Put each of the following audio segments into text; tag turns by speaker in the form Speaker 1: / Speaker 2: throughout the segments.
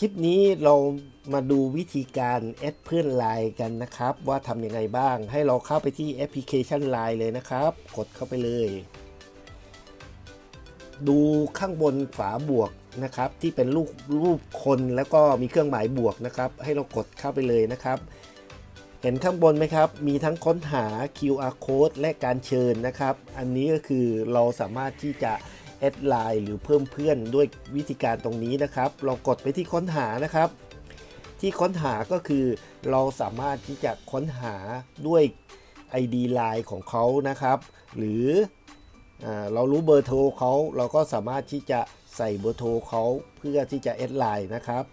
Speaker 1: คลิปนี้เรามาดูวิธีการแอดเพื่อนไลน์กันนะครับ ว่าทำยังไงบ้าง ให้เราเข้าไปที่แอปพลิเคชัน Line เลยนะครับ กดเข้าไปเลย ดูข้างบนฝาบวกนะครับ ที่เป็นรูปรูปคนแล้วก็มีเครื่องหมายบวกนะครับ ให้เรากดเข้าไปเลยนะครับ เห็นข้างบนไหมครับ มีทั้งค้นหา QR code และการเชิญนะครับ อันนี้ก็คือเราสามารถที่จะ แอดไลน์หรือเพิ่มเพื่อนด้วยวิธีการตรงนี้นะครับ เรากดไปที่ค้นหานะครับ ที่ค้นหาก็คือเราสามารถที่จะค้นหาด้วย ID Line ของเขานะครับ หรืออเรารู้เบอร์โทรเขาเราก็สามารถที่จะใส่เบอร์โทรเขาเพื่อที่จะแอดไลน์นะครับ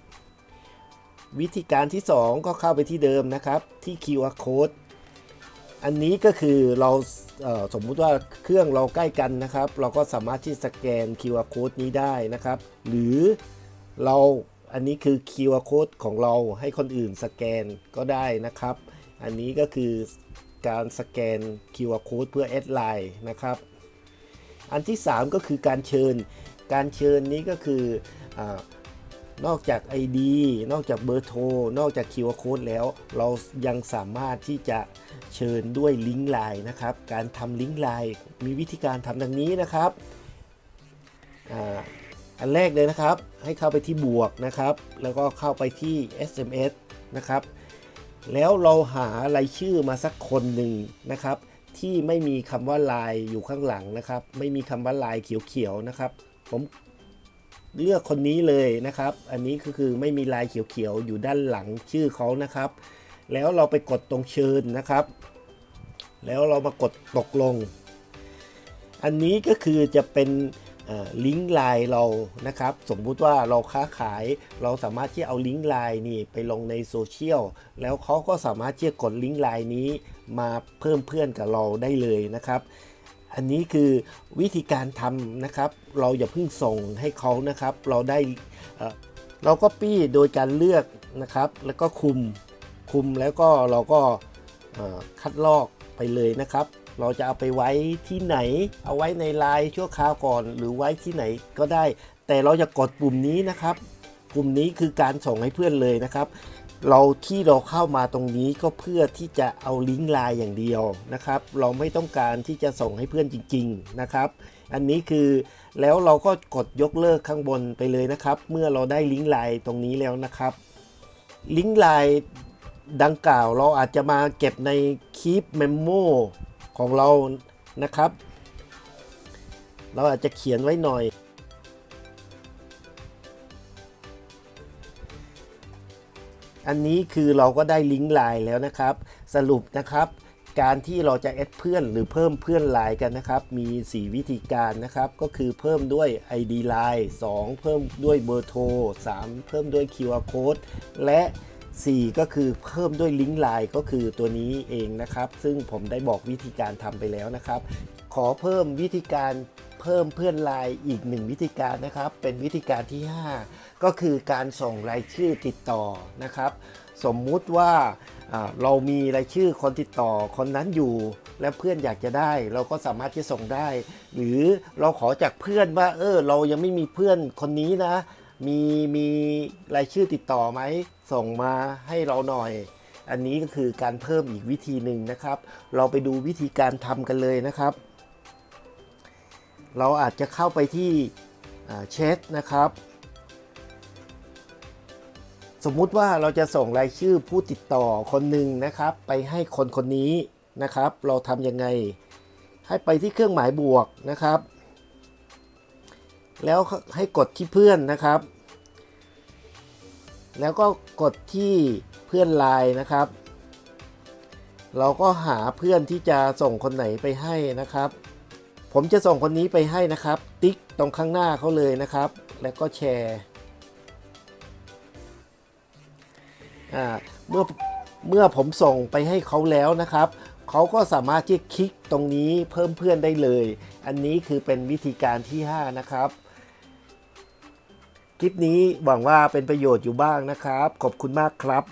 Speaker 1: วิธีการที่ 2 ก็เข้าไปที่เดิมนะครับ ที่ QR code อันนี้ก็คือเราเสมมุติว่าเครื่องเราใกล้กันนะครับ เราก็สามารถที่สแกน QR code นี้ได้นะครับ หรือเราอันนี้คือ QR code ของเราให้คนอื่นสแกนก็ได้นะครับ อันนี้ก็คือการสแกน QR code เพื่อแอดไลน์นะครับ อันที่ 3 ก็คือการเชิญ การเชิญนี้ก็คืออ นอกจาก ID นอกจากเบอร์โทร นอกจาก QR Code แล้ว เรายังสามารถที่จะเชิญด้วยลิงก์ไลน์นะครับ การทำลิงก์ไลน์มีวิธีการทำดังนี้นะครับอันแรกเลยนะครับ ให้เข้าไปที่บวกนะครับ แล้วก็เข้าไปที่ SMS นะครับ แล้วเราหารายชื่อมาสักคนหนึ่งนะครับ ที่ไม่มีคำว่าลายอยู่ข้างหลังนะครับ ไม่มีคำว่าลายเขียวๆนะครับ ผม เลือกคนนี้เลยนะครับ อันนี้ก็คือไม่มีลายเขียวๆอยู่ด้านหลังชื่อเขานะครับ แล้วเราไปกดตรงเชิญนะครับ แล้วเรามากดตกลง อันนี้ก็คือจะเป็นลิงก์ไลน์เรานะครับ สมมุติว่าเราค้าขายเราสามารถที่เอาลิงก์ไลน์นี่ไปลงในโซเชียลแล้วเขาก็สามารถที่จะกดลิงก์ไลน์นี้มาเพิ่มเพื่อนกับเราได้เลยนะครับ อันนี้คือวิธีการทำนะครับ เราอย่าเพิ่งส่งให้เขานะครับ เราได้เราก็ปี้โดยการเลือกนะครับ แล้วก็คุมคุมแล้วก็เราก็คัดลอกไปเลยนะครับ เราจะเอาไปไว้ที่ไหน เอาไว้ในไลน์ชั่วคราวก่อน หรือไว้ที่ไหนก็ได้ แต่เราจะกดปุ่มนี้นะครับ ปุ่มนี้คือการส่งให้เพื่อนเลยนะครับ เราที่เราเข้ามาตรงนี้ก็เพื่อที่จะเอาลิงก์ไลน์อย่างเดียวนะครับ เราไม่ต้องการที่จะส่งให้เพื่อนจริง ๆนะครับ อันนี้คือแล้วเราก็กดยกเลิกข้างบนไปเลยนะครับ เมื่อเราได้ลิงก์ไลน์ตรงนี้แล้วนะครับ ลิงก์ไลน์ดังกล่าวเราอาจจะมาเก็บในคลิปเมมโมของเรานะครับ เราอาจจะเขียนไว้หน่อย อันนี้คือเราก็ได้ลิงก์ไลน์แล้วนะครับ สรุปนะครับ การที่เราจะแอดเพื่อนหรือเพิ่มเพื่อนไลน์กันนะครับ มี 4 วิธีการนะครับ ก็คือเพิ่มด้วย ID Line 2 เพิ่มด้วยเบอร์โทร 3 เพิ่มด้วย QR Code และ 4 ก็คือเพิ่มด้วยลิงก์ไลน์ก็คือตัวนี้เองนะครับ ซึ่งผมได้บอกวิธีการทำไปแล้วนะครับ ขอเพิ่มวิธีการ เพิ่มเพื่อนไลน์อีกหนึ่งวิธีการนะครับ เป็นวิธีการที่ 5 ก็คือการส่งรายชื่อติดต่อนะครับ สมมุติว่าอ่าเรามีรายชื่อคนติดต่อคนนั้นอยู่และเพื่อนอยากจะได้ เราก็สามารถที่ส่งได้ หรือเราขอจากเพื่อนว่า เออ เรายังไม่มีเพื่อนคนนี้นะ มีมีรายชื่อติดต่อไหมส่งมาให้เราหน่อย อันนี้ก็คือการเพิ่มอีกวิธีหนึ่งนะครับ เราไปดูวิธีการทำกันเลยนะครับ เราอาจจะเข้าไปที่เชทนะครับ สมมุติว่าเราจะส่งรายชื่อผู้ติดต่อคนหนึ่งนะครับ ไปให้คนคนนี้นะครับ เราทำยังไง ให้ไปที่เครื่องหมายบวกนะครับ แล้วให้กดที่เพื่อนนะครับ แล้วก็กดที่เพื่อนไลน์นะครับ เราก็หาเพื่อนที่จะส่งคนไหนไปให้นะครับ ผมจะส่งคนนี้ไปให้นะครับ ติ๊กตรงข้างหน้าเขาเลยนะครับ แล้วก็แชร์เมื่อเมื่อผมส่งไปให้เขาแล้วนะครับ เขาก็สามารถที่คลิกตรงนี้เพิ่มเพื่อนได้เลย อันนี้คือเป็นวิธีการที่ 5 นะครับ คลิปนี้หวังว่าเป็นประโยชน์อยู่บ้างนะครับ ขอบคุณมากครับ